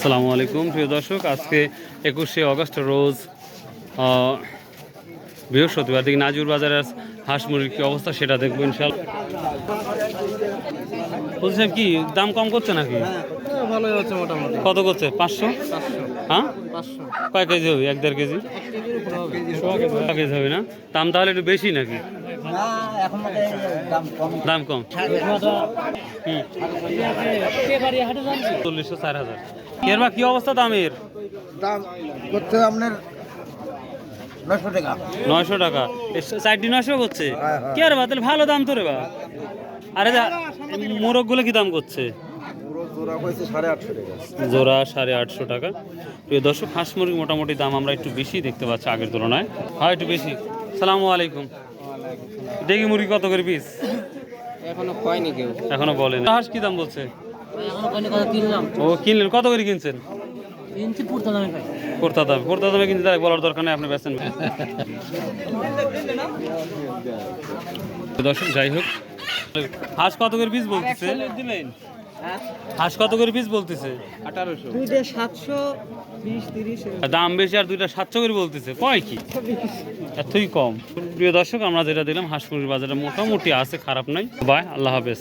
আসসালামু আলাইকুম প্রিয় দর্শক। আজকে একুশে অগস্ট রোজ বৃহস্পতিবার দিকে নাজুর বাজারের হাঁস মুরগির কী অবস্থা সেটা দেখব ইনশাল বলছি কি দাম কম করছে নাকি? ভালোই হচ্ছে মোটামুটি। কত করছে? পাঁচশো? হ্যাঁ? কয় কেজি হবে? এক দেড় কেজি? কেজি হবে না? দাম তাহলে একটু বেশি নাকি? দাম কম। দাম চল্লিশশো চার হাজার। এর বা কি অবস্থা দামের? দাম করতে আপনার নশো টাকা। নয়শো টাকা। চারটি নয়শো করছে। কি আর বা তাহলে ভালো দাম তো রে বা। আরে মোরগগুলো কি দাম করছে? জোড়া সাড়ে আটশো টাকা। জোড়া সাড়ে আটশো টাকা। প্রিয় দর্শক হাঁস মুরগি মোটামুটি দাম আমরা একটু বেশি দেখতে পাচ্ছি আগের তুলনায়। হয় একটু বেশি। সালামু আলাইকুম। দেখি মুরগি কত করে পিস এখনও কয়নি কেউ। এখনও বলেন। হাঁস কি দাম বলছে? ও কিনলেন কত করে কিনছেন? কিনছি দামে কোর্তা দামে কিনতে বলার দরকার নেই আপনি বেছেন দর্শক যাই হোক। হাঁস কত করে পিস বলতেছে? হাঁস কত করে পিস বলতেছে? আঠারোশো। দুইটা সাতশো বিশ তিরিশ দাম বেশি আর দুইটা সাতশো করে বলতেছে। কয় কি? এতই কম। প্রিয় দর্শক, আমরা যেটা দিলাম হাঁস মুরগির বাজারে মোটামুটি আছে, খারাপ নাই। বাই, আল্লাহ হাফেজ।